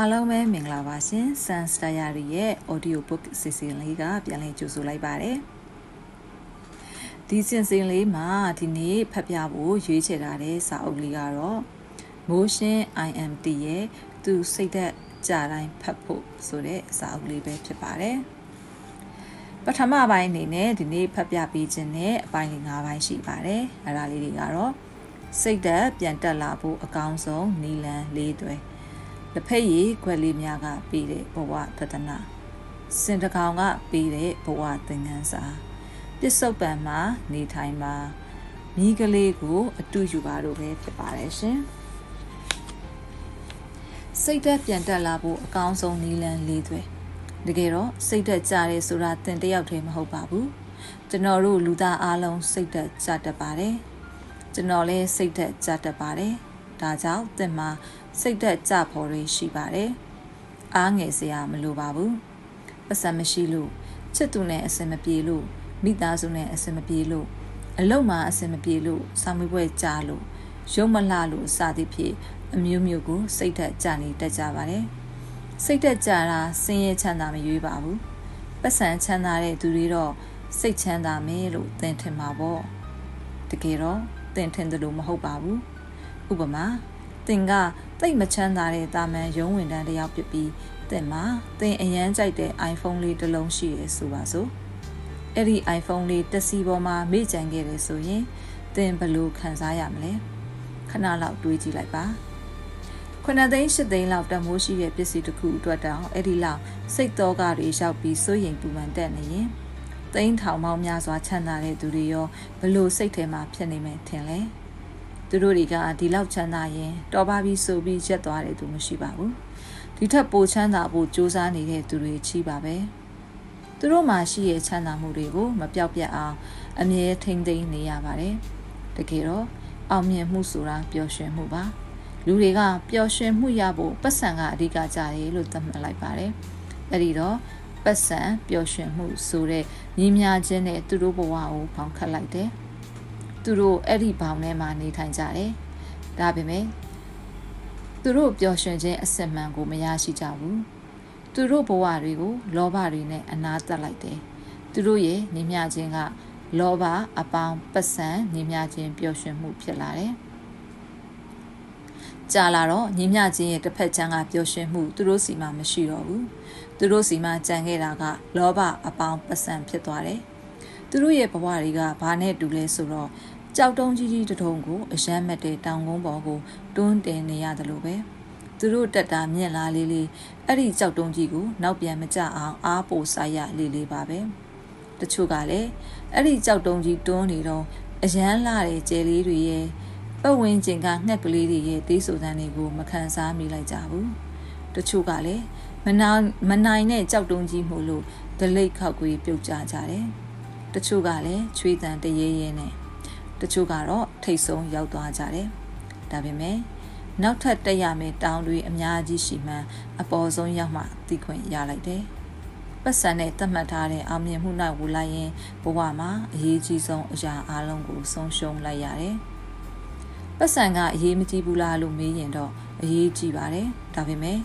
အားလုံးပဲမင်္ဂလာပါရှင် Sun Diary ရဲ့ audio book စီစဉ်လေးကပြန်လည်ကြိုဆိုလိုက်ပါတယ်ဒီစီစဉ်လေးမှာဒီနေ့ဖတ်ပြဖို့ရွေးချယ်ထားတဲ့စာအုပ်လေးကတော့ Motion IMT ရဲ့သူစိတ်သက်ကြတိုင်းဖတ်ဖို့ဆိုတဲ့စာအုပ်လေးပဲဖြစ်ပါတယ်ပထမပိုင်းအနေနဲ့ဒီနေ့ဖတ်ပြပေးခြင်းနဲ့အပိုင်းလေး၅ပိုင်းရှိပါတယ်အဲ့ဒါလေးတွေကတော့စိတ်သက်ပြန်တက်လာဖို့အကောင်းဆုံးနီလန်၄သွဲ လက်ဖက်ရည်ခွက်လေးများကပေးတဲ့ဘဝသဒ္ဒနာစင်တကောင်ကပေးတဲ့ဘဝသင်ခန်းစာပစ္စုပန်မှာနေထိုင်မှာမိကလေးကိုအတူယူပါတော့ပဲဖြစ်ပါတယ်ရှင်စိတ်သက်ပြန်တက်လာဖို့အကောင်းဆုံးနည်းလမ်း၄သွဲတကယ်တော့စိတ်သက်ကြတယ်ဆိုတာသင်တယောက်တည်းမဟုတ်ပါဘူးကျွန်တော်တို့လူသားအားလုံးစိတ်သက်ကြတတ်ပါတယ်ကျွန်တော်လည်းစိတ်သက်ကြတတ်ပါတယ် ဒါကြောင့်သင်မှာစိတ်သက်ကြဖို့ရရှိပါတယ်အားငယ်စရာမလိုပါဘူးပတ်စံမရှိလို့ချစ်သူနဲ့အဆင်မပြေလို့မိသားစုနဲ့အဆင်မပြေလို့အလုံးမှာအဆင်မပြေလို့စာမေးပွဲကြားလို့ရုံမလှလို့စသည်ဖြင့်အမျိုးမျိုးကိုစိတ်သက်ကြနေတတ်ကြပါတယ်စိတ်သက်ကြတာဆင်းရဲချမ်းသာမရွေးပါဘူးပတ်စံချမ်းသာတဲ့သူတွေတော့စိတ်ချမ်းသာမယ်လို့သင်ထင်မှာပေါ့တကယ်တော့သင်ထင်တယ်လို့မဟုတ်ပါဘူး ဥပမာသင်ကတိတ်မချမ်းသာတဲ့တာမန်ရုံးဝင်တန်းတယောက်ဖြစ်ပြီးသင်မှာသင်အရန်ကြိုက်တဲ့ iPhone လေးတစ်လုံးရှိရဆိုပါစို့အဲ့ဒီ iPhone လေးတက်စီပေါ်မှာမေ့ကြံခဲ့တယ်ဆိုရင်သင်ဘယ်လိုခံစားရမလဲခဏလောက်တွေးကြည့်လိုက်ပါခုနှစ်သိန်းရှစ်သိန်းလောက်တန်ဖိုးရှိတဲ့ပစ္စည်းတစ်ခုအတွက်တောင်အဲ့ဒီလောက်စိတ်တော်ကတွေရောက်ပြီးစိုးရိမ်ပူပန်တက်နေရင်သိန်းထောင်ပေါင်းများစွာချမ်းသာတဲ့သူတွေရောဘလို့စိတ်ထဲမှာဖြစ်နေမယ်ထင်လဲ သူတို့တွေကဒီလောက်ချမ်းသာရင်တော်ပါပြီဆိုပြီးရက်သွားတဲ့သူမရှိပါဘူးဒီထက်ပိုချမ်းသာဖို့စူးစမ်းနေတဲ့သူတွေချီးပါပဲသူတို့မှာရှိရဲ့ချမ်းသာမှုတွေကိုမပြောက်ပြတ်အောင်အမြဲထိမ့်သိမ်းနေရပါတယ်တကယ်တော့အောင်မြင်မှုဆိုတာပျော်ရွှင်မှုပါလူတွေကပျော်ရွှင်မှုရဖို့ပတ်စံကအဓိကကြတယ်လို့သတ်မှတ်လိုက်ပါတယ်အဲ့ဒီတော့ပတ်စံပျော်ရွှင်မှုဆိုတဲ့ညီမြခြင်းနဲ့သူတို့ဘဝကိုပေါင်းခတ်လိုက်တယ် သူတို့အဲ့ဒီဘောင်ထဲမှာနေထိုင်ကြတယ်ဒါပေမဲ့သူတို့ပျော်ရွှင်ခြင်းအစစ်မှန်ကိုမရရှိကြဘူးသူတို့ဘဝတွေကိုလောဘတွေနဲ့အနာတက်လိုက်တယ်သူတို့ရဲ့ညီမြခြင်းကလောဘအပေါင်းပတ်စံညီမြခြင်းပျော်ရွှင်မှုဖြစ်လာတယ်ကြာလာတော့ညီမြချင်းရဲ့တစ်ဖက်ချမ်းကပျော်ရွှင်မှုသူတို့စီမှာမရှိတော့ဘူးသူတို့စီမှာကြံခဲ့တာက လောဘအပေါင်းပစံဖြစ်သွားတယ်သူတို့ရဲ့ဘဝတွေကဘာနဲ့တူလဲဆိုတော့ ကြောက်တုံးကြီးကြီးတုံးကိုအယမ်းမက်တဲ့တောင်ကုန်းပေါ်ကိုတွန်းတင်နေရတယ်လို့ပဲသူတို့တက်တာမြင့်လာလေးလေးအဲ့ဒီကြောက်တုံးကြီးကိုနောက်ပြန်မကြအောင်အားပိုဆိုင်ရလေးလေးပါပဲတချို့ကလည်းအဲ့ဒီကြောက်တုံးကြီးတွန်းနေတော့အယမ်းလာတဲ့ကျဲလေးတွေရဲ့ပတ်ဝန်းကျင်ကငှက်ကလေးတွေရဲ့တေးဆိုသံတွေကိုမခံစားမိလိုက်ကြဘူးတချို့ကလည်းမနိုင်မနိုင်တဲ့ကြောက်တုံးကြီးမှုလို့ဒလိတ်ခောက်ကွေးပြုတ်ကြကြတယ်တချို့ကလည်းချွေးတန်တရေရဲနဲ့ တချို့ကတော့ထိတ်ဆုံးရောက်သွားကြတယ်ဒါပေမဲ့နောက်ထပ်တက်ရမယ့်တောင်းတွေအများကြီးရှိမှန်းအပေါ်ဆုံးရောက်မှသိခွင့်ရလိုက်တယ်ပတ်စံနဲ့သတ်မှတ်ထားတဲ့အောင်မြင်မှုနောက်ကိုလိုက်ရင်ဘဝမှာအရေးကြီးဆုံးအရာအလုံးကိုဆုံးရှုံးလိုက်ရတယ်။ပတ်စံကအရေးမကြီးဘူးလားလို့မေးရင်တော့အရေးကြီးပါတယ်။ဒါပေမဲ့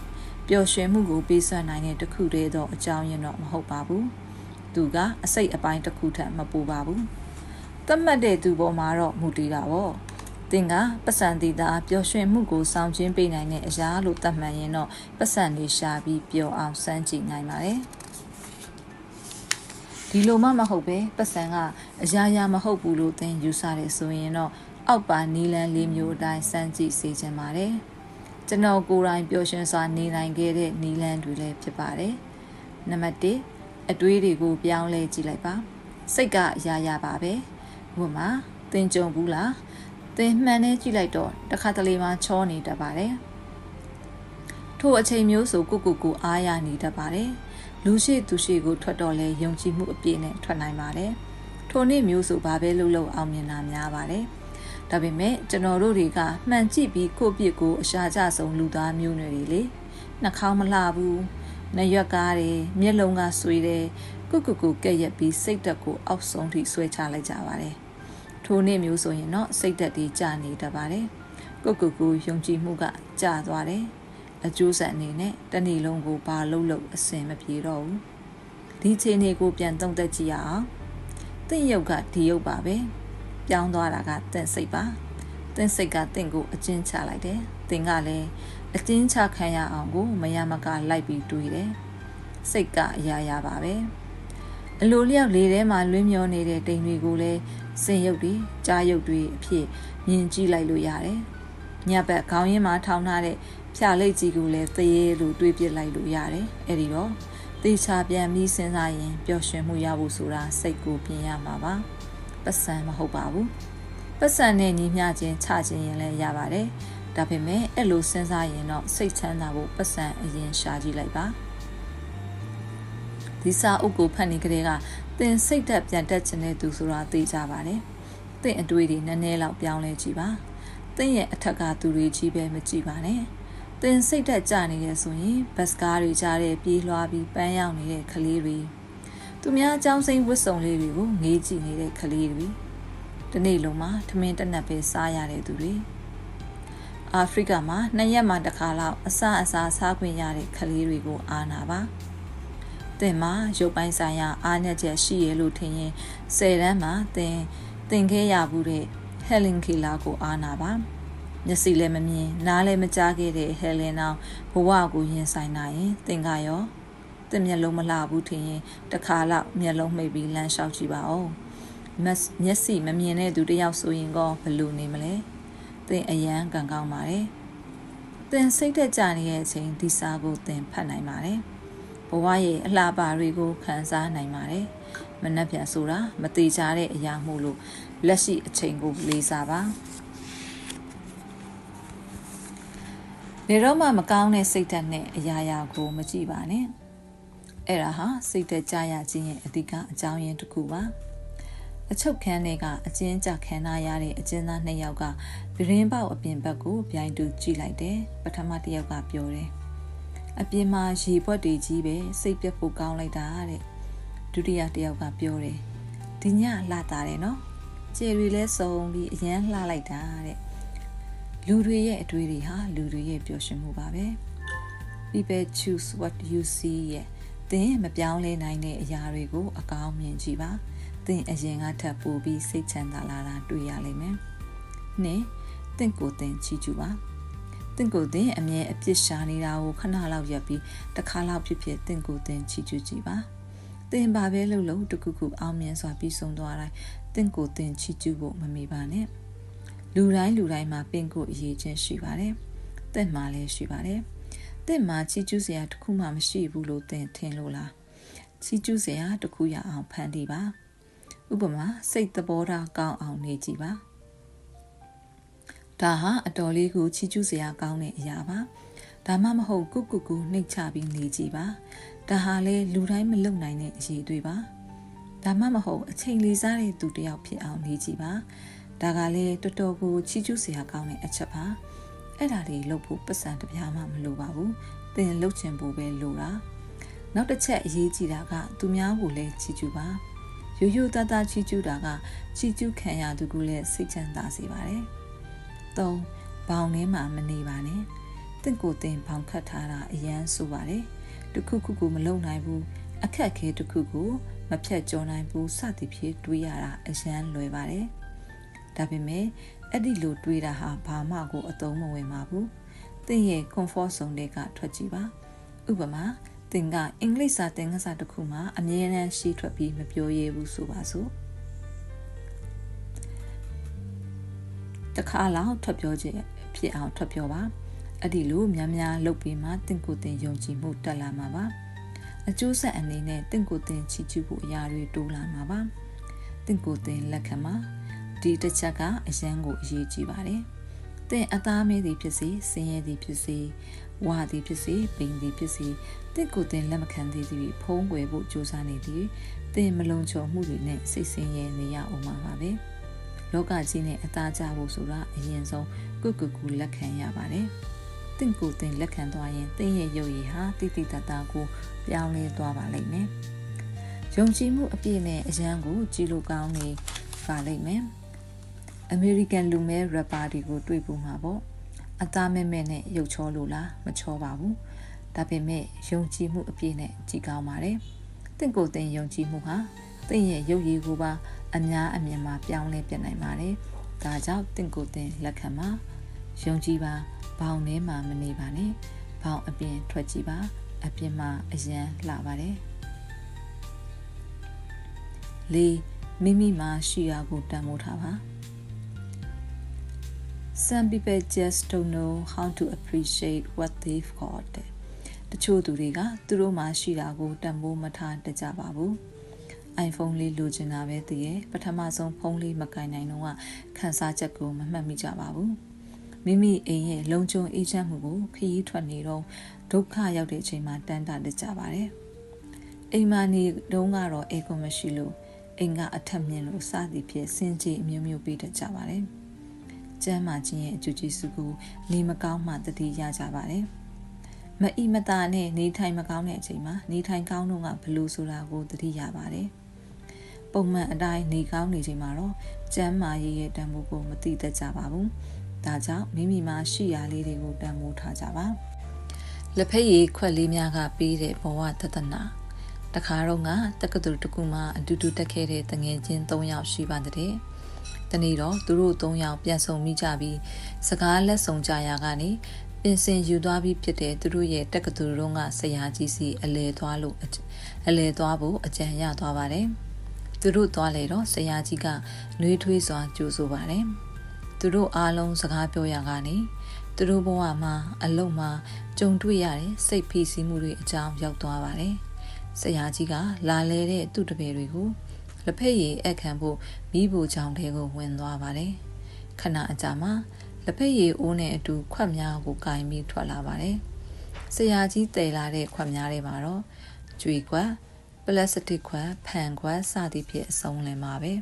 ပျော်ရွှင်မှုကိုပေးစွမ်းနိုင်တဲ့တစ်ခုတည်းသောအကြောင်းရင်းတော့မဟုတ်ပါဘူး။သူကအစိတ်အပိုင်းတစ်ခုထက်မပူပါဘူး။ သတ်မှတ်တဲ့သူပေါ်မှာတော့မူတည်တာပေါ့။တင်ကပတ်စံတီတာပျော်ရွှင်မှုကိုဆောင်ကျင်းပေးနိုင်တဲ့အရာလို့သတ်မှတ်ရင်တော့ပတ်စံလေးရှာပြီးပျော်အောင်စမ်းကြည့်နိုင်ပါတယ်။ဒီလိုမှမဟုတ်ပဲပတ်စံကအရာရာမဟုတ်ဘူးလို့သင်ယူဆတယ်ဆိုရင်တော့အောက်ပါနီလန်းလေးမျိုးအတိုင်းစမ်းကြည့်စေချင်ပါတယ်ကျွန်တော်ကိုယ်တိုင်ပျော်ရွှင်စွာနေနိုင်ခဲ့တဲ့နီလန်းတွေလည်းဖြစ်ပါတယ်နံပါတ်1အတွေးတွေကိုပြောင်းလဲကြည့်လိုက်ပါစိတ်ကအရာရာပါပဲ ဥပမာသင်ကြုံဘူးလားသင်မှန်နေကြည့်လိုက်တော့တခါတလေမှချောနေတတ်ပါတယ်ထို့အချိန်မျိုးဆိုကိုကိုကိုအားရနေတတ်ပါတယ်လူရှိသူရှိကိုထွက်တော့လဲယုံကြည်မှုအပြည့်နဲ့ထွက်နိုင်ပါတယ်ထိုနေ့မျိုးဆိုဘာပဲလုပ်လို့အောင်မြင်တာများပါတယ်ဒါပေမဲ့ကျွန်တော်တို့တွေကမှန်ကြည့်ပြီးကိုယ့်ပြစ်ကိုအရှာကြဆုံးလူသားမျိုးနွယ်တွေလေနှာခေါင်းမလှဘူးနှရွက်ကားတယ်မျက်လုံးကဆွေးတယ်ကုကုကုကဲ့ရက်ပြီးစိတ်တက်ကိုအောက်ဆုံးထိဆွဲချလိုက်ကြပါတယ် ထိုနေ့မျိုးဆိုရင်တော့စိတ်တက်တွေကျနေတတ်ပါတယ်ကုကုကုယုံကြည်မှုကကျသွားတယ်အကျိုးဆက်အနေနဲ့တနေ့လုံးကိုဘာလုပ်လို့အဆင်မပြေတော့ဘူးဒီခြေနေကိုပြန်သုံးသက်ကြည့်ရအောင်တင့်ရုပ်ကဒီရုပ်ပါပဲပြောင်းသွားတာကတင့်စိတ်ပါတင့်စိတ်ကတင့်ကိုအကျဉ်းချလိုက်တယ်တင်ကလည်းအကျဉ်းချခံရအောင်ကိုမရမကလိုက်ပြီးတွေးတယ်စိတ်ကအရာရာပါပဲအလိုလျောက်လေးထဲမှာလွင်းမျောနေတဲ့တိမ်တွေကိုလည်း စင်ရုပ်တွေကြားရုပ်တွေအဖြစ်မြင်ကြည့်လိုက်လို့ရတယ်ညဘက်ခေါင်းရင်းမှာထောင်းထားတဲ့ဖြာလိတ်ကြီးကိုလည်းသရေလိုတွေးပစ်လိုက်လို့ရတယ်အဲ့ဒီတော့သေချာပြန်ပြီးစဉ်းစားရင်ပျော်ရွှင်မှုရဖို့ဆိုတာစိတ်ကိုပြင်ရမှာပါပတ်စံမဟုတ်ပါဘူးပတ်စံနဲ့ညီမျှခြင်းချခြင်းရင်လည်းရပါတယ်ဒါပေမဲ့အဲ့လိုစဉ်းစားရင်တော့စိတ်ချမ်းသာဖို့ပတ်စံအရင်ရှာကြည့်လိုက်ပါ ဒီစာအုပ်ကိုဖတ်နေကြတဲ့ကသင်စိတ်သက်ပြန်တက်ခြင်းတဲ့သူဆိုတာသိကြပါတယ်သင်အတွေ့အထိနည်းနည်းလောက်ပြောင်းလဲကြည့်ပါသင်ရဲ့အထက်ကသူတွေကြီးပဲမကြည့်ပါနဲ့သင်စိတ်သက်ကြနေတယ်ဆိုရင်ဘတ်စကားတွေကြားတဲ့ပြေးလွှားပြီးပန်းရောက်နေတဲ့ကလေးတွေသူများအကြောင်းစိမ့်ဝတ်စုံလေးတွေကိုငေးကြည့်နေတဲ့ကလေးတွေဒီနေ့လုံးမှာထမင်းတက်နက်ပဲစားရတဲ့သူတွေအာဖရိကမှာနှစ်ရက်မှတစ်ခါလောက်အစအစားစားခွင့်ရတဲ့ကလေးတွေကိုအားနာပါ သင်မှာရုပ်ပိုင်းဆိုင်ရာအားနည်းချက်ရှိရလို့ထင်ရင်၁၀တန်းမှာသင်သင်ခဲ့ရဘူးတဲ့ဟယ်လင်ကီလာကိုအားနာပါမျက်စိလည်းမမြင်နားလည်းမကြားခဲ့တဲ့ဟယ်လင်အောင်ဘဝကိုရင်ဆိုင်နိုင်ရင်သင်ကရောသင်မျက်လုံးမလှဘူးထင်ရင်တခါလောက်မျက်လုံးမှိတ်ပြီးလမ်းလျှောက်ကြည့်ပါဦးမျက်စိမမြင်တဲ့သူတယောက်ဆိုရင်ကောဘယ်လိုနေမလဲသင်အယမ်းကံကောင်းပါတယ်သင်စိတ်သက်ကြနေတဲ့အချိန်ဒီစာကိုသင်ဖတ်နိုင်ပါတယ် ဘဝရဲ့အလှပါတွေကိုခံစားနိုင်ပါတယ်မနှက်ပြန်ဆိုတာမတိကြတဲ့အရာမို့လို့လက်ရှိအချိန်ကိုလေးစားပါဘယ်တော့မှမကောင်းတဲ့စိတ်ဓာတ်နဲ့အရာရာကိုမကြည့်ပါနဲ့အဲ့ဒါဟာစိတ်သက်ကြရခြင်းရဲ့အဓိကအကြောင်းရင်းတစ်ခုပါအချုပ်ခန်းတွေကအကျဉ်းချခံရရတဲ့အကျဉ်းသားနှစ်ယောက်ကဗရင်ပေါက်အပြင်ဘက်ကိုပြိုင်တူကြည့်လိုက်တယ်ပထမတစ်ယောက်ကပြောတယ် အပြင်မှာရေပွက်တွေကြီးပဲစိတ်ပြတ်ဖို့ကောင်းလိုက်တာတဲ့ဒုတိယတစ်ယောက်ကပြောတယ်ဒီညလှတာတယ်နော်ကျယ်တွေလဲစုံပြီးအရန်လှလိုက်တာတဲ့လူတွေရဲ့အတွေ့အတွေဟာလူတွေရဲ့ပျော်ရွှင်မှုပါပဲ people choose what you see ရဲ့သင်မပြောင်းလဲနိုင်တဲ့အရာတွေကို အကောင်းမြင်ကြည့်ပါသင်အရင်ကထပ်ပိုပြီးစိတ်ချမ်းသာလာတာတွေ့ရလိမ့်မယ်။နှစ်သင်ကိုယ်သင်ချီးကျူးပါ။ သင်ကိုယ်သင်အမြဲအပြစ်ရှာနေတာကိုခဏလောက်ရပ်ပြီးတစ်ခါလောက်ဖြစ်ဖြစ်သင်ကိုယ်သင်ချီးကျူးကြည့်ပါ။သင်ဘာပဲလုပ်လို့တခုခုအောင်မြင်စွာပြီးဆုံးသွားတိုင်းသင်ကိုယ်သင်ချီးကျူးဖို့မမေ့ပါနဲ့။လူတိုင်းလူတိုင်းမှာပင်ကိုအရေးချင်းရှိပါတယ်။သင်မှလည်းရှိပါတယ်။သင်မှာချီးကျူးစရာတခုမှမရှိဘူးလို့သင်ထင်လို့လား။ချီးကျူးစရာတခုရအောင်ဖန်တီးပါ။ဥပမာစိတ်သဘောထားကောင်းအောင်နေကြည့်ပါ ဒါဟာအတော်လေးကိုချီးကျူးစရာကောင်းတဲ့အရာပါဒါမှမဟုတ်ကုကုကူနှိတ်ချပြီးနေကြည့်ပါဒါဟာလေလူတိုင်းမလုပ်နိုင်တဲ့အရေးတွေပါဒါမှမဟုတ်အချိန်လေးစားတဲ့သူတယောက်ဖြစ်အောင်နေကြည့်ပါဒါကလည်းတော်တော်ကိုချီးကျူးစရာကောင်းတဲ့အချက်ပါအဲ့ဒါလေးလုပ်ဖို့ပတ်စံတပြားမှမလိုပါဘူးသင်လုပ်ချင်ဖို့ပဲလိုတာနောက်တစ်ချက်အရေးကြီးတာကသူများကိုလည်းချီးကျူးပါရိုးရိုးသားသားချီးကျူးတာကချီးကျူးခံရသူကလည်းစိတ်ချမ်းသာစေပါတယ်။ ၃ဘောင်ထဲမှာမနေပါနဲ့။တင့်ကိုတင်ဘောင်ခတ်ထားတာအရန်ဆိုပါတယ်။တခုခုကိုမလုံနိုင်ဘူးအခက်ခဲတခုကိုမဖြတ်ကျော်နိုင်ဘူးစသည်ဖြင့်တွေးရတာအရန်လွယ်ပါတယ်။ဒါပေမဲ့အဲ့ဒီလိုတွေးတာဟာဘာမှကိုအသုံးမဝင်ပါဘူး။တင့်ရဲ့ comfort zone တွေကထွက်ကြည့်ပါ။ဥပမာသင်ကအင်္ဂလိပ်စာသင်ခန်းစာတစ်ခုမှာအမြဲတမ်းရှိထွက်ပြီးမပြောရဘူးဆိုပါစို့ တခါလောက်ထွက်ပြောခြင်းဖြစ်အောင်ထွက်ပြောပါအဲ့ဒီလိုများများလုပ်ပြီးမှတင့်ကိုယ်တင်ယုံကြည်မှုတက်လာမှာပါအကျိုးဆက်အနေနဲ့တင့်ကိုယ်တင်ချီးကျူးဖို့အရာတွေတိုးလာမှာပါတင့်ကိုယ်တင်လက်ခံမှာဒီတစ်ချက်ကအရန်ကိုအရေးကြီးပါတယ်သင်အသားမဲသည်ဖြစ်စေဆင်းရဲသည်ဖြစ်စေဝါသည်ဖြစ်စေပိန်သည်ဖြစ်စေတင့်ကိုတင်လက်မခံသေးသည်ဖုံးကွယ်ဖို့ကြိုးစားနေသည်တင်မလုံခြုံမှုတွေနဲ့စိတ်ဆင်းရဲနေရအောင်ပါပဲ လောကကြီးနဲ့အသားကျဖို့ဆိုတာအရင်ဆုံးကုကုကူလက်ခံရပါတယ်တင့်ကိုတင်လက်ခံသွားရင်တင့်ရဲ့ရုပ်ရည်ဟာတိတိတတ်တာကိုပြောင်းလဲသွားပါလိမ့်မယ်ယုံကြည်မှုအပြည့်နဲ့အရန်ကိုကြည်လို့ကောင်းနေပါလိမ့်မယ်အမေရိကန်လူမဲရပ်ပါတွေကိုတွေ့ဖို့မှာပေါ့အသားမဲ့မဲ့နဲ့ရုပ်ချောလို့လားမချောပါဘူးဒါပေမဲ့ယုံကြည်မှုအပြည့်နဲ့ကြည်ကောင်းပါတယ်တင့်ကိုယ်တင်ယုံကြည်မှုဟာတင့်ရဲ့ရုပ်ရည်ကိုပါ အများအမြင်မှာပြောင်းလဲပြနိုင်ပါတယ်ဒါကြောင့်တင့်ကိုယ်တင်လက်ခံပါယုံကြည်ပါဘောင်ထဲမှာမနေပါနဲ့ဘောင်အပြင်ထွက်ကြည့်ပါအပြင်မှာအရန်လှပါတယ်လေးမိမိမှာရှိရာကိုတန်ဖိုးထားပါ Some people just don't know how to appreciate what they've got တချို့သူတွေကသူတို့မှာရှိတာကိုတန်ဖိုးမထားတကြပါဘူး iPhone လေးလိုချင်တာပဲတည်ရဲ့ပထမဆုံးဖုန်းလေးမကင်နိုင်တော့ခန်းစားချက်ကိုမမှတ်မိကြပါဘူးမိမိအိမ်ရဲ့လုံခြုံအေးချမ်းမှုကိုခရီးထွက်နေတော့ဒုက္ခရောက်တဲ့အချိန်မှာတန်းတာတကြပါတယ်အိမ်မှာနေတုန်းကတော့အေကွန်မရှိလို့အိမ်ကအထက်မြင်လို့စသည်ဖြင့်စင်ကြေအမျိုးမျိုးပေးတတ်ကြပါတယ်။ကျမ်းမာခြင်းရဲ့အကျိုးကျေးဇူးကိုနေမကောင်းမှတတိရကြပါတယ်။မအီမတာနဲ့နေထိုင်မကောင်းတဲ့အချိန်မှာနေထိုင်ကောင်းတော့ကဘလို့ဆိုတာကိုတတိရပါတယ်။ ပုံမှန်အတိုင်းနေကောင်းနေချိန်မှာတော့ကျမ်းမာရေးရဲ့တန်ဖိုးကိုမသိတတ်ကြပါဘူး။ဒါကြောင့်မိမိမှာရှိရာလေးတွေကိုတန်ဖိုးထားကြပါ။လက်ဖက်ရည်ခွက်လေးများကပေးတဲ့ဘဝတသနာ။တခါတော့ကတက္ကသိုလ်တစ်ခုမှအတူတူတက်ခဲ့တဲ့တငယ်ချင်း၃ယောက်ရှိပါတဲ့။တနေ့တော့သူတို့၃ယောက်ပြန်ဆုံမိကြပြီးစကားလက်ဆောင်ကြရာကနေပင်စင်ယူသွားပြီးဖြစ်တဲ့သူတို့ရဲ့တက္ကသိုလ်တော့ကဆရာကြီးစီအလဲသွားလို့အလဲသွားဖို့အကြံရသွားပါတယ်။ သူတို့သွားလေတော့ဆရာကြီးကနှွေးထွေးစွာကြိုးဆိုပါတယ်။သူတို့အားလုံးစကားပြောရကနေသူတို့ဘဝမှာအလုံးမှာကြုံတွေ့ရတဲ့စိတ်ဖိစီးမှုတွေအကြောင်းရောက်သွားပါတယ်။ဆရာကြီးကလာလဲတဲ့သူ့တပည့်တွေကိုလက်ဖက်ရည်အခမ်းဖို့မိဖို့ချောင်းထဲကိုဝင်သွားပါတယ်ခဏအကြာမှာလက်ဖက်ရည်အိုးနဲ့အတူခွက်များကိုကင်ပြီးထွက်လာပါတယ်ဆရာကြီးတည်လာတဲ့ခွက်များတွေမှာတော့ကျွေခွက် ပလတ်စတစ်ခွက်ဖန်ခွက်စသည်ဖြင့်အစုံလင်ပါပဲ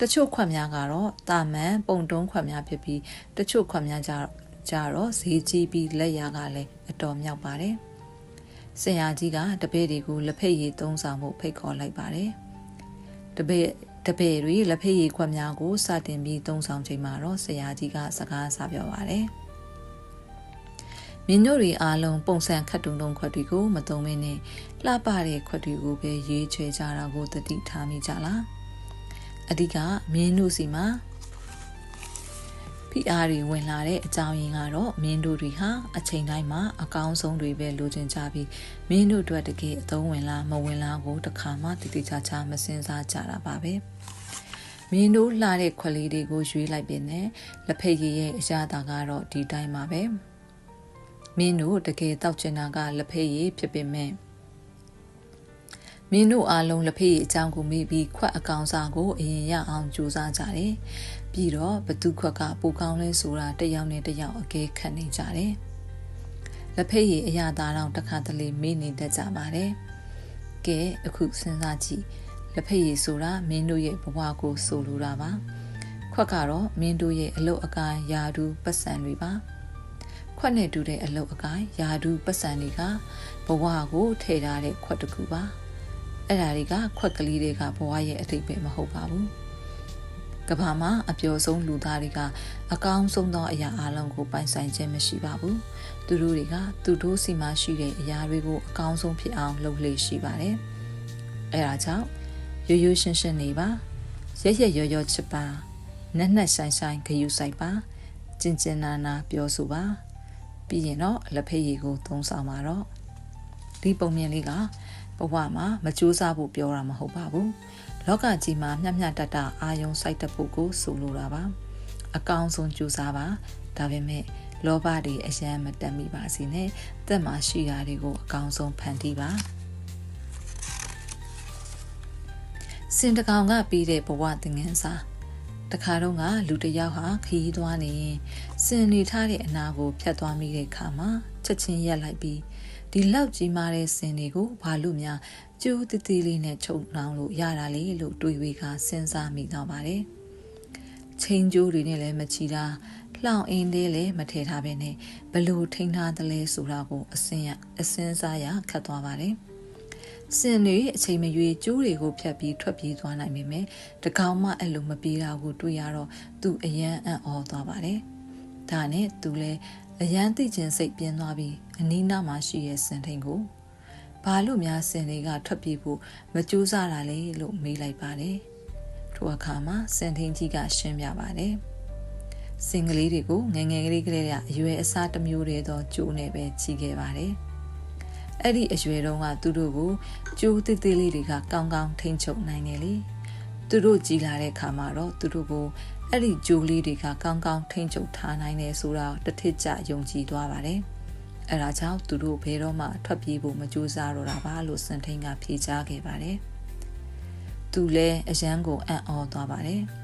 တချို့ခွက်များကတော့တာမန်ပုံတုံးခွက်များဖြစ်ပြီးတချို့ခွက်များကြကြတော့ဈေးကြီးပြီးလက်ရကလည်းအတော်မြောက်ပါတယ်ဆရာကြီးကတပည့်တွေကိုလက်ဖက်ရည်သုံးဆောင်ဖို့ဖိတ်ခေါ်လိုက်ပါတယ်။တပည့်တပည့်တွေလက်ဖက်ရည်ခွက်များကိုစတင်ပြီးသုံးဆောင်ချိန်မှာတော့ဆရာကြီးကစကားဆပြောပါတယ်။ မင်းတို့တွေအားလုံးပုံစံခတ်တုံတုံခွက်တွေကိုမသုံးမင်းနဲ့လှပတဲ့ခွက်တွေကိုပဲရွေးချယ်ကြတာကိုတတိထားမိကြလား။အဓိကမင်းတို့စီမှာဖိအားတွေဝင်လာတဲ့အကြောင်းရင်းကတော့မင်းတို့တွေဟာအချိန်တိုင်းမှာအကောင်းဆုံးတွေပဲလိုချင်ကြပြီးမင်းတို့အတွက်တကယ်အသုံးဝင်လားမဝင်လားကိုတခါမှတည်တည်ချာချာမစင်စားကြတာပါပဲမင်းတို့လှတဲ့ခွက်လေးတွေကိုရွေးလိုက်ပြင်နဲ့လက်ဖက်ရည်ရဲ့အရာသာကတော့ဒီတိုင်းပါပဲ မင်းတို့တကယ်တောက်ချင်တာကလက်ဖက်ရည်ဖြစ်ပေမဲ့မင်းတို့အားလုံးလက်ဖေးအကြောင်းကိုမေးပြီးခွက်အကောင်စာကိုအရင်ရအောင်ကြိုးစားကြတယ်။ပြီးတော့ဘသူခွက်ကပိုကောင်းလဲဆိုတာတယောက်နဲ့တယောက်အကဲခတ်နေကြတယ်။လက်ဖေးရအရာသားတော့တစ်ခါတလေမေးနေတတ်ကြပါတယ်။ကဲအခုစဉ်းစားကြည့်လက်ဖေးရဆိုတာမင်းတို့ရဲ့ဘဝကိုဆိုလိုတာပါ။ခွက်ကတော့မင်းတို့ရဲ့အလုတ်အကိုင်းယာဒူပတ်စံတွေပါ။ ခွက်နဲ့တူတဲ့အလုတ်အကိုင်းယာဒူပတ်စံတွေကဘဝကိုထည့်ထားတဲ့ခွက်တစ်ခုပါ။အဲ့ဒါတွေကခွက်ကလေးတွေကဘဝရဲ့အတိတ်ပဲမဟုတ်ပါဘူးကဘာမှာအပျော်ဆုံးလူသားတွေကအကောင်းဆုံးသောအရာအလုံးကိုပိုင်ဆိုင်ခြင်းမရှိပါဘူးသူတို့တွေကသူတို့စီမှာရှိတဲ့အရာတွေကိုအကောင်းဆုံးဖြစ်အောင်လုပ်လေ့ရှိပါတယ်အဲ့ဒါကြောင့်ရိုးရိုးရှင်းရှင်းနေပါရရရော်ရော်ချစ်ပါနက်နက်ဆိုင်ဆိုင်ဂယုဆိုင်ပါကျင်ကျင်နာနာပြောဆိုပါ ပြီးရင်တော့လက်ဖက်ရည်ကိုသုံးဆောင်ပါတော့ဒီပုံမြင်လေးကဘဝမှာမကြိုးစားဖို့ပြောတာမဟုတ်ပါဘူးလောကကြီးမှာမျှမျှတတအာယုံစိုက်တဖို့ကိုဆိုလိုတာပါအကောင်းဆုံးကြိုးစားပါဒါပေမဲ့လောဘတွေအယံမတက်မိပါစေနဲ့တက်မှရှိတာတွေကိုအကောင်းဆုံးဖန်တီးပါစင်တကောင်ကပြီးတဲ့ဘဝသင်ငန်းစာ တခါတော့ကလူတယောက်ဟာခရီးသွားနေရင်စင်နေထားတဲ့အနာကိုဖြတ်သွားမိတဲ့အခါမှာချက်ချင်းရက်လိုက်ပြီးဒီလောက်ကြီးမားတဲ့စင်တွေကိုဘာလို့များကျိုးတည်တည်လေးနဲ့ချုပ်နှောင်းလို့ရတာလေလို့တွေးဝေကစဉ်းစားမိတော့ပါတယ်။ချင်းကျိုးတွေနဲ့လည်းမချီတာလှောင်အင်းသေးလည်းမထည့်ထားပဲနဲ့ဘလို့ထိန်းထားသလဲဆိုတာကိုအစင်ရအစင်းစားရခတ်သွားပါတယ်။ စင်တွေအချိန်မရွေးကျိုးတွေကိုဖြတ်ပြီးထွက်ပြေးသွားနိုင်ပေမဲ့တကောင်မှအဲ့လိုမပြေးတာကိုတွေ့ရတော့သူအယံအံ့ဩသွားပါတယ်။ဒါဒါနဲ့သူလည်းအရန်သိကျင်စိတ်ပြင်းသွားပြီးအနီးနားမှာရှိရဲ့စင်ထိန်ကိုဘာလို့များစင်တွေကထွက်ပြေးဖို့မကြိုးစားတာလဲလို့မေးလိုက်ပါတယ်ထိုအခါမှာစင်ထိန်ကြီးကရှင်းပြပါတယ်စင်ကလေးတွေကိုငငယ်ကလေးကလေးကအရွယ်အစားတစ်မျိုးတည်းသောကျိုးနဲ့ပဲကြီးခဲ့ပါတယ် အဲ့ဒီအရွယ်တုန်းကသူတို့ကိုကျိုးသေးသေးလေးတွေကကောင်းကောင်းထိန်ချုပ်နိုင်တယ်လေသူတို့ကြီးလာတဲ့အခါမှာတော့သူတို့ကိုအဲ့ဒီကြိုးလေးတွေကကောင်းကောင်းထိန်ချုပ်ထားနိုင်တယ်ဆိုတာတစ်ထစ်ကြယုံကြည်သွားပါတယ်။အဲဒါကြောင့်သူတို့ဘယ်တော့မှထွက်ပြေးဖို့မကြိုးစားတော့တာပါလို့စင်ထိန်ကဖြေချခဲ့ပါတယ်။သူလည်းအရန်ကိုအံ့ဩသွားပါတယ်။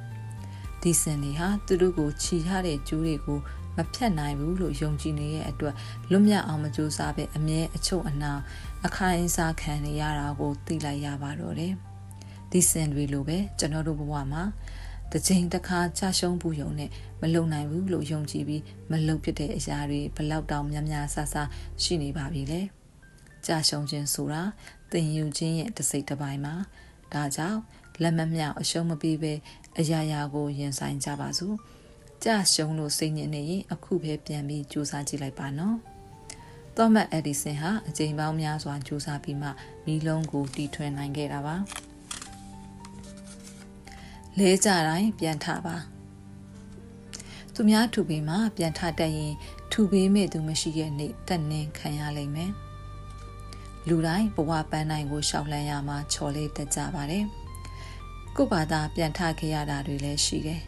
ဒီစင်တွေဟာသူတို့ကိုခြိထားတဲ့ကြိုးတွေကိုမဖြတ်နိုင်ဘူးလို့ယုံကြည်နေတဲ့အတွက်လွတ်မြောက်အောင်မကြိုးစားပဲအမြဲအချုပ်အနှောင်အခိုင်အစားခံနေရတာကိုသိလိုက်ရပါတော့တယ်။ဒီစင်တွေလိုပဲကျွန်တော်တို့ဘဝမှာတစ်ချိန်တစ်ခါကြာရှုံးဘူးယုံနဲ့မလုံနိုင်ဘူးလို့ယုံကြည်ပြီးမလုံဖြစ်တဲ့အရာတွေဘလောက်တောင်များများဆဆရှိနေပါပြီလေကြာရှုံးခြင်းဆိုတာသင်ယူခြင်းရဲ့တစ်စိတ်တစ်ပိုင်းမှာဒါကြောင့်လက်မမြောက်အရှုံးမပေးပဲ အရာရာကိုရင်ဆိုင်ကြပါစို့ကြာရှုံးလို့စိတ်ညစ်နေရင်အခုပဲပြန်ပြီးကြိုးစားကြည့်လိုက်ပါနော်သောမတ်အက်ဒီဆင်ဟာအကြိမ်ပေါင်းများစွာကြိုးစားပြီးမှမီးလုံးကိုတီထွင်နိုင်ခဲ့တာပါလဲကြတိုင်းပြန်ထပါသူများထူပေးမှာပြန်ထတတ်ရင်ထူပေးမဲ့သူမရှိရဲ့နေ့တက်နှင်းခံရလိမ့်မယ်လူတိုင်းဘဝပန်းတိုင်းကိုရှောက်လန်းရမှာချော်လေးတက်ကြပါတယ် ကို့ဘာသာပြန်ထခဲ့ရတာတွေလည်းရှိတယ်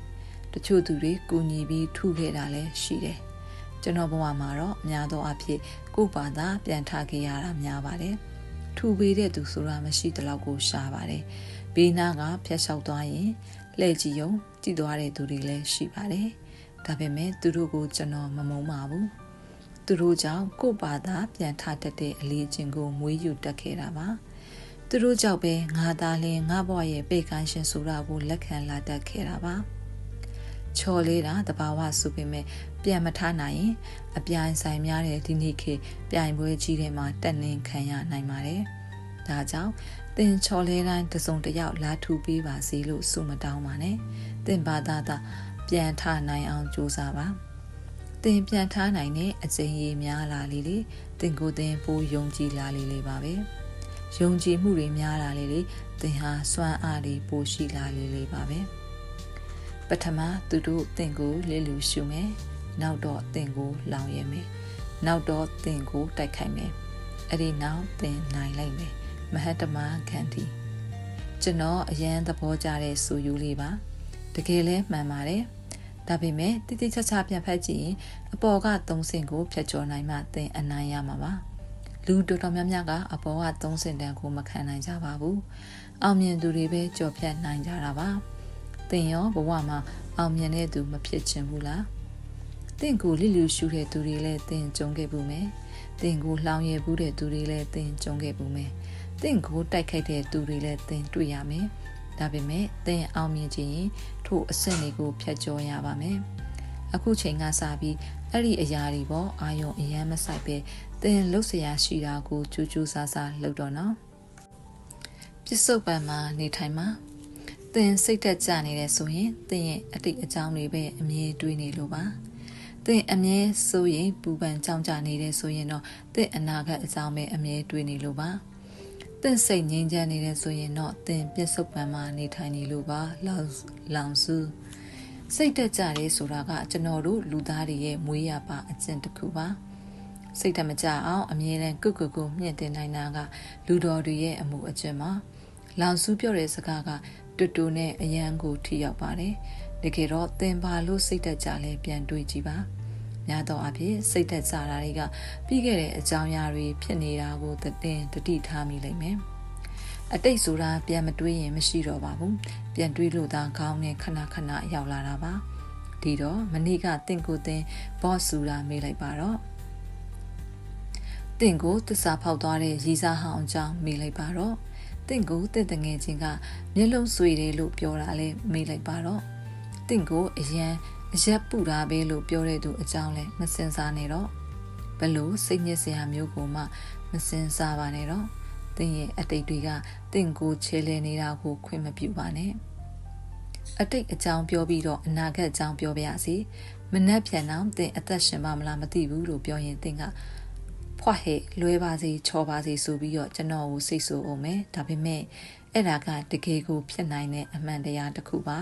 တချို့သူတွေကူညီပြီးထူခဲ့တာလည်းရှိတယ်ကျွန်တော်ဘဝမှာတော့များသောအားဖြင့်ကို့ဘာသာပြန်ထခဲ့ရတာများပါတယ်ထူပေးတဲ့သူဆိုတာမရှိတလောက်ကိုရှားပါတယ်ဘေးနားကဖျက်လျှောက်သွားရင်လှည့်ကြည့်ုံကြည့်သွားတဲ့သူတွေလည်းရှိပါတယ်။ဒါပေမဲ့သူတို့ကိုကျွန်တော်မမုန်းပါဘူး။သူတို့ကြောင့်ကို့ဘာသာပြန်ထတတ်တဲ့အလေးအကျင့်ကိုမွေးယူတတ်ခဲ့တာပါ။ သူတို့ကြောင့်ပဲငါသားလင်းငါဘဝရဲ့ပေကန်းရှင်ဆိုတာကိုလက်ခံလာတတ်ခဲ့တာပါ။ချော်လေးတာတဘာဝဆိုပေမဲ့ပြန်မထားနိုင်ရင် အပြိုင်ဆိုင်များတဲ့ဒီနေ့ခေပြိုင်ပွဲကြီးထဲမှာတက်နှင်းခံရနိုင်ပါတယ်။ဒါကြောင့်တင်ချော်လဲတိုင်းတစုံတယောက်လာထူပေးပါစေလို့ဆုမတောင်းပါနဲ့တင်ပါသားသာပြန်ထနိုင်အောင်ကြိုးစားပါတင်ပြန်ထားနိုင်တဲ့အချိန်ကြီးများလာလေလေတင်ကိုတင်ပိုးယုံကြည်လာလေလေပါပဲ ယုံကြည်မှုတွေများလာလေလေတင်ဟာစွမ်းအားတွေပိုရှိလာလေလေပါပဲပထမသူတို့တင်ကိုလေလူရှုမယ်နောက်တော့တင်ကိုလောင်ရဲမယ်နောက်တော့တင်ကိုတိုက်ခိုက်မယ်အဲ့ဒီနောက်တင်နိုင်လိုက်မယ်မဟတမခန္တီကျွန်တော်အရန်သဘောကျတဲ့စူယူလေးပါတကယ်လဲမှန်ပါတယ်ဒါပေမဲ့တိတိကျကျပြန်ဖက်ကြည့်ရင်အပေါ်က3ဆင့်ကိုဖြတ်ကျော်နိုင်မှသင်အနိုင်ရမှာပါ လူတော်တော်များများကအပေါ်က3ဆင့်တန်းကိုမခံနိုင်ကြပါဘူးအောင်မြင်သူတွေပဲကြော်ဖြတ်နိုင်ကြတာပါသင်ရောဘဝမှာအောင်မြင်တဲ့သူမဖြစ်ချင်ဘူးလားတင့်ကိုလိလူရှူတဲ့သူတွေလည်းသင်ကြုံခဲ့ဘူးမယ်။တင်ကိုလှောင်ရဘူးတဲ့သူတွေလည်းသင်ကြုံခဲ့ဘူးမယ်တင့်ကိုတိုက်ခိုက်တဲ့သူတွေလည်းသင်တွေ့ရမယ်။ဒါပေမဲ့သင်အောင်မြင်ခြင်းရင်ထို့အဆင့်တွေကိုဖျက်ကျော်ရပါမယ်။အခုချိန်ကစပြီးအဲ့ဒီအရာတွေပေါ်အာယုံအယမ်းမဆိုင်ပဲ သင်လှုပ်ရှားရှိတာကိုကြိုးကြိုးစားစားလုပ်တော့နော်။ပြစ္ဆုတ်ပံမှာနေထိုင်မှာသင်စိတ်သက်ကြနေတယ်ဆိုရင်သင်ရဲ့အတိတ်အကြောင်းတွေပဲအမြဲတွေးနေလို့ပါ။သင်အမြဲဆိုရင်ပူပန်ကြောင်ကြနေတယ်ဆိုရင်တော့သင်အနာဂတ်အကြောင်းပဲအမြဲတွေးနေလို့ပါ။တင့်စိတ်ငြိမ်းချမ်းနေတယ်ဆိုရင်တော့တင်ပြစ္ဆုတ်ပံမှာနေထိုင်နေလို့ပါလောင်လောင်စုစိတ်တက်ကြတယ်ဆိုတာကကျွန်တော်တို့လူသားတွေရဲ့မွေးရပါအကျင့်တစ်ခုပါ စိတ်တမကြအောင်အမြဲတမ်းကုကုကုမြင့်တင်နိုင်တာကလူတော်တွေရဲ့အမှုအကျင့်ပါလောင်စုပြောတဲ့စကားကတူတူနဲ့အယံကိုထိရောက်ပါတယ်တကယ်တော့သင်ပါလို့စိတ်တက်ကြလဲပြန်တွေးကြည့်ပါများသောအားဖြင့်စိတ်သက်သာတာတွေကပြီးခဲ့တဲ့အကြောင်းအရာတွေဖြစ်နေတာကိုတင်တတိထားမိလိမ့်မယ်။အတိတ်ဆိုတာပြန်မတွေးရင်မရှိတော့ပါဘူး။ပြန်တွေးလို့သာခေါင်းနဲ့ခဏခဏရောက်လာတာပါ။ဒီတော့မနေ့ကတင့်ကိုတင်ဘော့ဆူတာမေးလိုက်ပါတော့ တင့်ကိုတစ္ဆာဖောက်သွားတဲ့ရီစားဟောင်းအကြောင်းမေးလိုက်ပါတော့တင့်ကိုတင့်တငယ်ချင်းကမျက်လုံးဆွေတယ်လို့ပြောတာလဲမေးလိုက်ပါတော့တင့်ကိုအရန်အရက်ပူတာပဲလို့ပြောတဲ့သူအကြောင်းလဲမစင်စားနဲ့တော့ဘလို့စိတ်ညစ်စရာမျိုးကိုမှမစင်စားပါနဲ့တော့သင်ရဲ့အတိတ်တွေကသင်ကိုချေလဲနေတာကိုခွင့်မပြုပါနဲ့အတိတ်အကြောင်းပြောပြီးတော့အနာဂတ်အကြောင်းပြောပြရစီမနှက်ပြန်အောင်တင်အသက်ရှင်ပါမလားမသိဘူးလို့ပြောရင်တင်က ဖွားဟဲ့လွဲပါစေချောပါစေဆိုပြီးတော့ကျွန်တော်ကိုစိတ်ဆိုးအောင်မယ်ဒါပေမဲ့အဲ့ဒါကတကယ်ကိုဖြစ်နိုင်တဲ့အမှန်တရားတစ်ခုပါ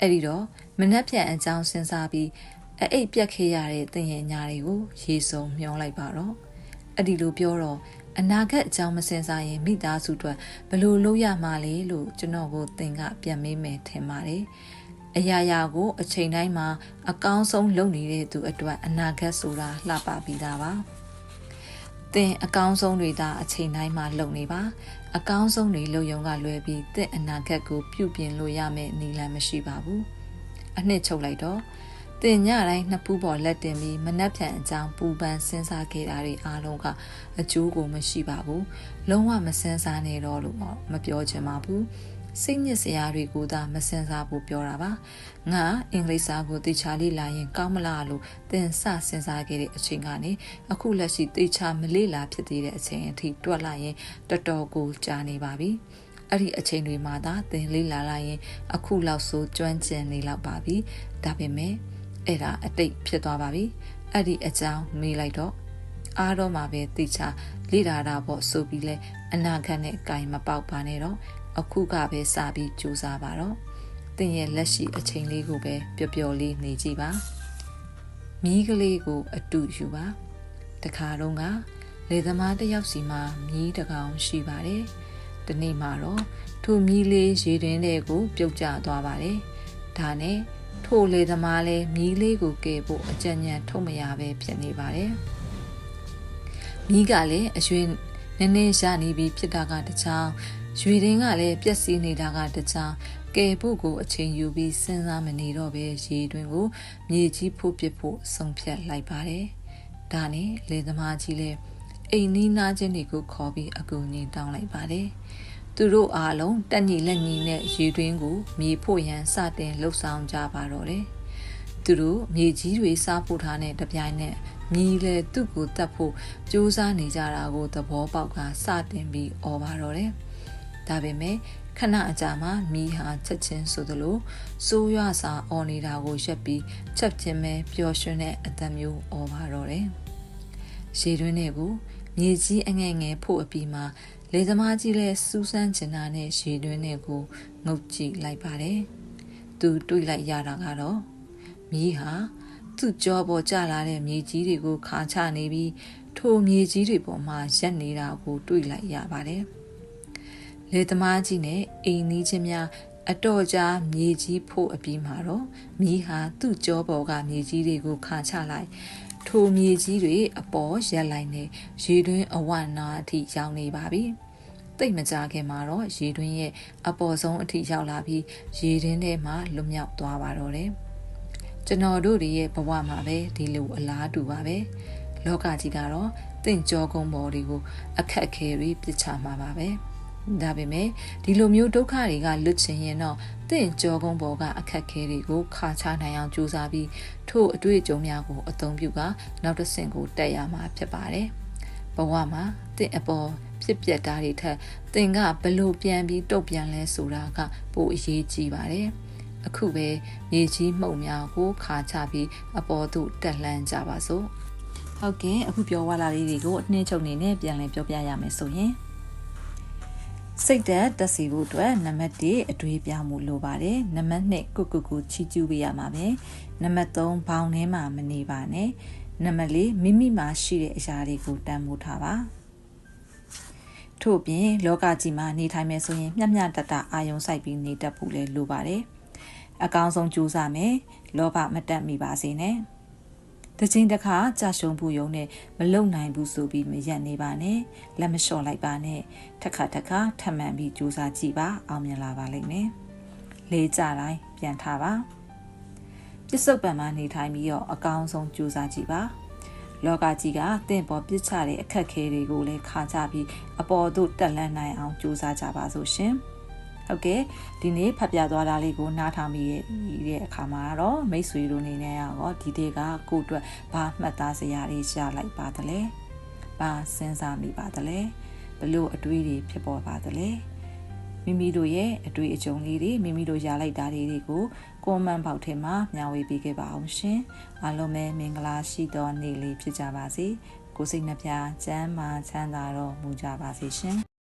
အဲ့ဒီတော့မနှက်ပြန်အကြောင်းစဉ်းစားပြီးအအိတ်ပြက်ခဲ့ရတဲ့တင်ရဲ့ညာတွေကိုရေစုံမျောလိုက်ပါတော့အဲ့ဒီလိုပြောတော့အနာဂတ်အကြောင်းမစင်စားရင်မိသားစုအတွက်ဘယ်လိုလုပ်ရမှာလဲလို့ကျွန်တော်ကိုသင်ကပြန်မေးမယ်ထင်ပါတယ်။အရာရာကိုအချိန်တိုင်းမှာအကောင်းဆုံးလုပ်နေတဲ့သူအတွက်အနာဂတ်ဆိုတာလှပပြီးသားပါ။ သင်အကောင်းဆုံးတွေသာအချိန်တိုင်းမှာလုပ်နေပါ။အကောင်းဆုံးတွေလုပ်ရုံကလွယ်ပြီးသင်အနာဂတ်ကိုပြုပြင်လို့ရမယ့်နည်းလမ်းမရှိပါဘူး။အနှစ်ချုပ်လိုက်တော့တင်ညတိုင်းနှစ်ပူးပေါ်လက်တင်ပြီးမနှက်ဖြန်အကြောင်းပူပန်စဉ်းစားခဲ့တာတွေအားလုံးကအကျိုးကိုမရှိပါဘူးလုံးဝမစဉ်းစားနေတော့လို့မပြောချင်ပါဘူး စိတ်ညစ်စရာတွေကိုသာမစင်စားဖို့ပြောတာပါငါအင်္ဂလိပ်စာကိုတေချာလေးလာရင်ကောင်းမလားလို့သင်စစင်စားခဲ့တဲ့အချိန်ကနေအခုလက်ရှိတေချာမလေးလာဖြစ်သေးတဲ့အချိန်အထိတွက်လိုက်ရင်တော်တော်ကိုကြာနေပါပြီအဲ့ဒီအချိန်တွေမှာသာသင်လေးလာလိုက်ရင် အခုလောက်ဆိုကျွမ်းကျင်နေလောက်ပါပြီဒါပေမဲ့အဲ့ဒါအတိတ်ဖြစ်သွားပါပြီအဲ့ဒီအကြောင်းမေးလိုက်တော့အားတော့မှပဲသိချလေ့လာတာပေါ့ဆိုပြီးလဲအနာဂတ်နဲ့အကင်မပေါက်ပါနဲ့တော့ အခုကပဲစပြီးကြိုးစားပါတော့သင်ရဲ့လက်ရှိအချိန်လေးကိုပဲပျော်ပျော်လေးနေကြည့်ပါမြီးကလေးကို အတူယူပါတခါတော့ကလေသမားတစ်ယောက်စီမှာမြီးတကောင်ရှိပါတယ်ဒီနေ့မှာတော့ထိုမြီးလေးရေတွင်းတဲ့ကို ပြုတ်ကျသွားပါတယ်ဒါနဲ့ထိုလေသမားလည်းမြီးလေးကိုကယ်ဖို့အကြံဉာဏ်ထုတ်မရပဲဖြစ်နေပါတယ်။မြီးကလည်းအရွှေနည်းနည်းရနေပြီဖြစ်တာကတခြား ရွှေရင်းကလည်းပြက်စီးနေတာကတခြားကယ်ဖို့ကိုအချိန်ယူပြီးစဉ်းစားမနေတော့ပဲရေတွင်ကိုမြေကြီးဖို့ပစ်ဖို့ဆုံးဖြတ်လိုက်ပါတယ်။ဒါနဲ့လေသမားကြီးလည်းအိမ်နီးနားချင်းတွေကိုခေါ်ပြီးအကူအညီတောင်းလိုက်ပါတယ်။သူတို့အားလုံးတက်ညီလက်ညီနဲ့ရေတွင်းကိုမြေဖို့ရန်စတင်လှုပ်ဆောင်ကြပါတော့တယ်။သူတို့မြေကြီးတွေစားဖို့ထားတဲ့တပြိုင်နက်မြည်လေသူ့ကိုတတ်ဖို့ကြိုးစားနေကြတာကိုသဘောပေါက်ကစတင်ပြီးអော်ပါတော့တယ်။ ဒါပေမဲ့ခဏအကြာမှမိဟာချက်ချင်းဆိုသလိုစိုးရွာစာអော်နေတာကိုရက်ပြီးချက်ချင်းပဲပျော်ရွှင်တဲ့အသက်မျိုးអော်ပါတော့တယ်။ရေတွင်းတွေကိုမြေကြီးအငဲ့ငယ်ဖို့အပြီးမှာလေသမားကြီးလည်းစူးစမ်းချင်တာနဲ့ရေတွင်းနဲ့ကိုငုတ်ကြည့်လိုက်ပါတယ်။သူတွေးလိုက်ရတာကတော့မြည်ဟာသူ့ကြောပေါ်ကျလာတဲ့မြေကြီးတွေကိုခါချနေပြီးထိုမြေကြီးတွေပေါ်မှာရက်နေတာကိုတွေးလိုက်ရပါတယ်။ လေသမားကြီးနဲ့အိမ်နီးချင်းများအတော်ကြာမြေကြီးဖို့အပြီးမှာတော့မြည်ဟာသူ့ကြောပေါ်ကမြေကြီးတွေကိုခါချလိုက်ထိုမြေကြီးတွေအပေါ်ရက်လိုက်နေရေတွင်းအဝနာအထိရောက်နေပါပြီ။တိတ်မကြခင်မှာတော့ရေတွင်းရဲ့အပေါ်ဆုံးအထိရောက်လာပြီးရေတွင်းထဲမှာလွတ်မြောက်သွားပါတော့တယ်။ကျွန်တော်တို့ရဲ့ဘဝမှာပဲဒီလိုအလားတူပါပဲ။လောကကြီးကတော့တင့်ကြောကုန်းပေါ်တွေကိုအခက်ခဲပြီးပြစ်ချမှာပါပဲ။ ဒါပေမဲ့ဒီလိုမျိုးဒုက္ခတွေကလွတ်ချင်ရင်တော့တင့်ကြောကုန်းပေါ်ကအခက်ခဲတွေကိုခါချနိုင်အောင်ကြိုးစားပြီးထို့အတွေ့အကြုံများကိုအသုံးပြုကနောက်တစ်ဆင့်ကိုတက်ရမှာဖြစ်ပါတယ်။ဘဝမှာတင့်အပေါ်ဖြစ်ပျက်တာတွေထက်တင်ကဘလို့ပြန်ပြီးတုတ်ပြန်လဲဆိုတာကပိုအရေးကြီးပါတယ်။အခုပဲမြေကြီးမှုန့်များကိုခါချပြီးအပေါ်သို့တက်လှမ်းကြပါစို့။ဟုတ်ကဲ့အခုပြောဝလာလေးတွေကိုအနှင်းချုပ်နေနဲ့ပြန်လည်ပြောပြရမယ်ဆိုရင် စိတ်သက်တက်စီဖို့အတွက်နံပါတ်1အတွေးပြောင်းမှုလိုပါတယ်နံပါတ်2ကုကုကုချီကျူးပေးရမှာပဲနံပါတ်3ဘောင်ထဲမှာမနေပါနဲ့နံပါတ်4မိမိမှာရှိတဲ့အရာတွေကိုတန်ဖိုးထားပါထို့ပြင်လောကကြီးမှာနေထိုင်မယ်ဆိုရင်မျှမျှတတအာယုံစိုက်ပြီးနေတတ်ဖို့လည်းလိုပါတယ်အကောင်းဆုံးကြိုးစားမယ်လောဘမတက်မိပါစေနဲ့ တချင်းတစ်ခါကြာရှုံးဖို့ယုံနဲ့မလုံနိုင်ဘူးဆိုပြီးမရက်နေပါနဲ့လက်မလျှော့လိုက်ပါနဲ့တစ်ခါတစ်ခါထပ်မံပြီးကြိုးစားကြည့်ပါအောင်မြင်လာပါလိမ့်မယ်လေးကြတိုင်းပြန်ထားပါပစ္စုပန်မှာနေထိုင်ပြီးတော့အကောင်းဆုံးကြိုးစားကြည့်ပါလောကကြီးကတင့်ပေါ်ပြစ်ချတဲ့အခက်ခဲတွေကိုလည်းခါကြပြီးအပေါ်သို့တက်လန်းနိုင်အောင်ကြိုးစားကြပါစို့ရှင်။ ဟုတ်ကဲ့ဒီနေ့ဖတ်ပြသွားတာလေးကိုနားထောင်ပြီးရဲ့အခါမှာတော့မိတ်ဆွေတို့အနေနဲ့ရောဒီတေကကိုအတွက်ဘာမှတ်သားစရာတွေရှာလိုက်ပါသလဲဘာစဉ်းစားမိပါသလဲဘလို့အတွေးတွေဖြစ်ပေါ်ပါသလဲမိမိတို့ရဲ့အတွေ့အကြုံလေးတွေမိမိတို့ရလိုက်တာလေးတွေကိုကွန်မန့်ဘောက်ထဲမှာမျှဝေပေးခဲ့ပါအောင်ရှင်အားလုံးပဲမင်္ဂလာရှိသောနေ့လေးဖြစ်ကြပါစေကိုယ်စိတ်နှပြချမ်းမာချမ်းသာတော့မူကြပါစေရှင်